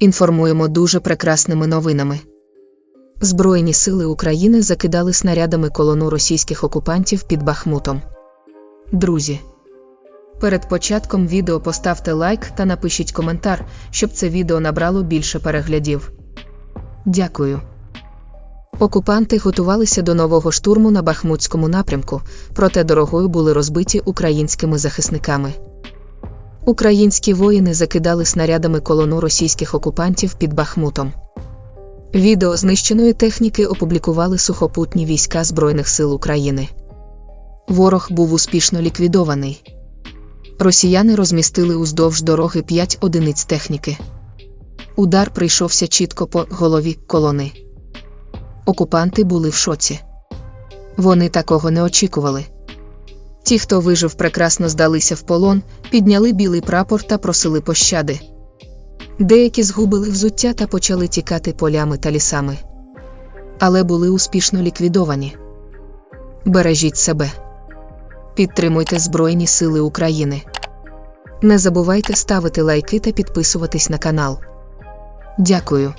Інформуємо дуже прекрасними новинами. Збройні сили України закидали снарядами колону російських окупантів під Бахмутом. Друзі, перед початком відео поставте лайк та напишіть коментар, щоб це відео набрало більше переглядів. Дякую. Окупанти готувалися до нового штурму на Бахмутському напрямку, проте дорогою були розбиті українськими захисниками. Українські воїни закидали снарядами колону російських окупантів під Бахмутом. Відео знищеної техніки опублікували сухопутні війська Збройних сил України. Ворог був успішно ліквідований. Росіяни розмістили уздовж дороги 5 одиниць техніки. Удар прийшовся чітко по голові колони. Окупанти були в шоці. Вони такого не очікували. Ті, хто вижив, прекрасно здалися в полон, підняли білий прапор та просили пощади. Деякі згубили взуття та почали тікати полями та лісами. Але були успішно ліквідовані. Бережіть себе. Підтримуйте Збройні Сили України. Не забувайте ставити лайки та підписуватись на канал. Дякую.